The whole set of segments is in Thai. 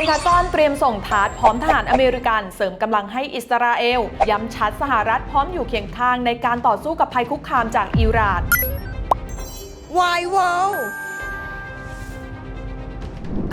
นทากอนเตรียมส่งทาร์พร้อมทหารอเมริกัน เสริมกำลังให้อิสราเอล ย้ำชัดสหรัฐพร้อมอยู่เคียงข้างในการต่อสู้กับภัยคุกคามจากอิหร่าน Why wow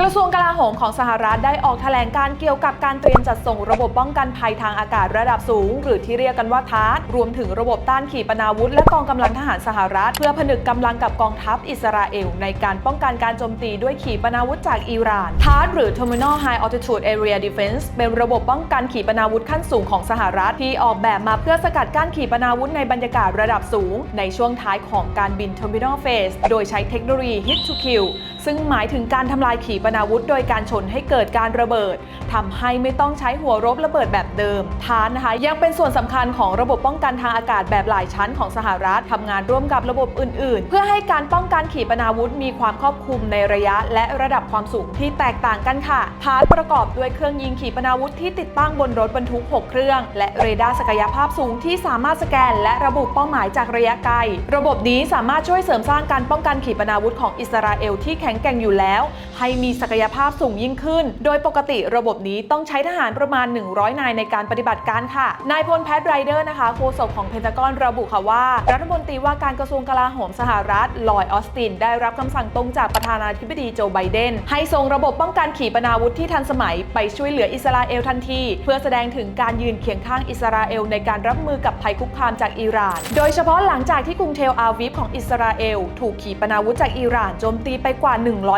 กระทรวงกลาโหมของสหรัฐได้ออกแถลงการเกี่ยวกับการเตรียมจัดส่งระบบป้องกันภัยทางอากาศระดับสูง หรือที่เรียกกันว่าทาร์ตรวมถึงระบบต้านขีปนาวุธ และกองกำลังทหารสหรัฐ เพื่อผนึกกำลังกับกองทัพอิสราเอล ในการป้องกันการโจมตีด้วยขีปนาวุธจากอิหร่านทาร์ตหรือ Terminal High Altitude Area Defense เป็นระบบป้องกันขีปนาวุธขั้นสูงของสหรัฐที่ออกแบบมาเพื่อสกัดกั้นขีปนาวุธในบรรยากาศระดับสูง ในช่วงท้ายของการบิน Terminal Phase โดยใช้เทคโนโลยี Hit to Kill ซึ่งหมายถึงการทำลายขีปนาวุธ โดยการชนให้เกิดการระเบิดทำให้ไม่ต้องใช้หัวรบระเบิดแบบเดิมทานนะคะยังเป็นส่วนสำคัญของระบบป้องกันทางอากาศแบบหลายชั้นของสหรัฐทำงานร่วมกับระบบอื่น ๆ เพื่อให้การป้องกันขีปนาวุธ มีความครอบคลุมในระยะ และระดับความสูงที่แตกต่างกันค่ะพาร์ทประกอบด้วยเครื่องยิงขีปนาวุธที่ติดตั้งบนรถบรรทุก 6 เครื่อง และเรดาร์ศักยภาพสูงที่สามารถสแกน และระบุเป้าหมายจากระยะไกล ระบบนี้สามารถช่วยเสริมสร้างการป้องกันขีปนาวุธของอิสราเอลที่แข็งแกร่งอยู่แล้ว ให้มีศักยภาพสูงยิ่งขึ้น โดยปกติระบบนี้ต้องใช้ทหารประมาณ 100 นายในการปฏิบัติการค่ะ นายพลแพทไรเดอร์นะคะโฆษกของเพนทากอนระบุค่ะว่า รัฐมนตรีว่าการกระทรวงกลาโหมสหรัฐลอยออสติน ได้รับคำสั่งตรงจากประธานาธิบดีโจไบเดนให้ส่งระบบป้องกันขีปนาวุธที่ทันสมัยไปช่วยเหลืออิสราเอลทันที เพื่อแสดงถึงการยืนเคียงข้างอิสราเอลในการรับมือกับภัยคุกคามจากอิหร่าน โดยเฉพาะหลังจากที่กรุงเทลอาวิฟของอิสราเอลถูกขีปนาวุธจากอิหร่านโจมตีไปกว่า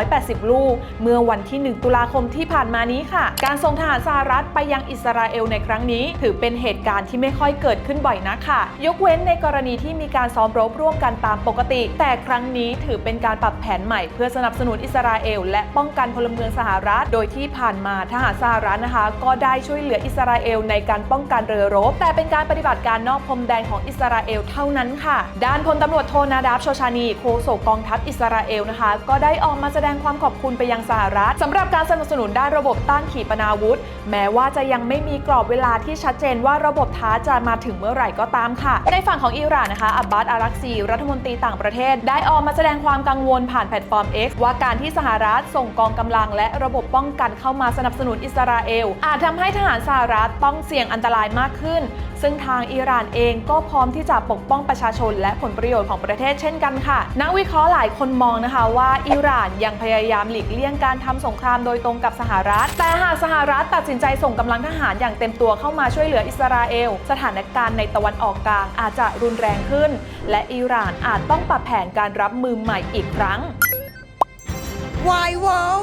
180 ลูก เมื่อวันที่ 1 ตุลาคมที่ผ่านมานี้ค่ะ การส่งทหารสหรัฐไปยังอิสราเอลในครั้งนี้ ถือเป็นเหตุการณ์ที่ไม่ค่อยเกิดขึ้นบ่อยนักค่ะ ยกเว้นในกรณีที่มีการซ้อมรบร่วมกันตามปกติ แต่ครั้งนี้ถือเป็นการปรับแผนใหม่เพื่อสนับสนุนอิสราเอลและป้องกันพลเมืองสหรัฐ โดยที่ผ่านมาทหารสหรัฐนะคะ ก็ได้ช่วยเหลืออิสราเอลในการป้องกันเรือรบ แต่เป็นการปฏิบัติการนอกพรมแดนของอิสราเอลเท่านั้นค่ะ ด้านพลตำรวจโทนาดาบโชชานีโฆษกกองทัพอิสราเอลนะคะ ก็ได้ออกมาแสดงความขอบคุณไปยังสหรัฐสำหรับการสนับสนุนด้านระบบต้านขีปนาวุธ แม้ว่าจะยังไม่มีกรอบเวลาที่ชัดเจนว่าระบบท้าจะมาถึงเมื่อไหร่ก็ตามค่ะ ในฝั่งของอิหร่านนะคะอับบาสอารักซีรัฐมนตรีต่างประเทศ ได้ออกมาแสดงความกังวลผ่านแพลตฟอร์ม X ว่าการที่สหรัฐส่งกองกำลังและระบบป้องกันเข้ามาสนับสนุนอิสราเอล อาจทำให้ทหารสหรัฐต้องเสี่ยงอันตรายมากขึ้นซึ่งทางอิหร่านเองก็พร้อมที่จะปกป้องประชาชน และผลประโยชน์ของประเทศเช่นกันค่ะ นักวิเคราะห์หลายคนมองนะคะว่าอิหร่านยังพยายามหลีกเลี่ยงการทำสงครามโดยตรงกับสหรัฐ แต่หากสหรัฐตัดสินใจส่งกำลังทหารอย่างเต็มตัวเข้ามาช่วยเหลืออิสราเอล สถานการณ์ในตะวันออกกลางอาจจะรุนแรงขึ้น และอิหร่านอาจต้องปรับแผนการรับมือใหม่อีกครั้ง Why wow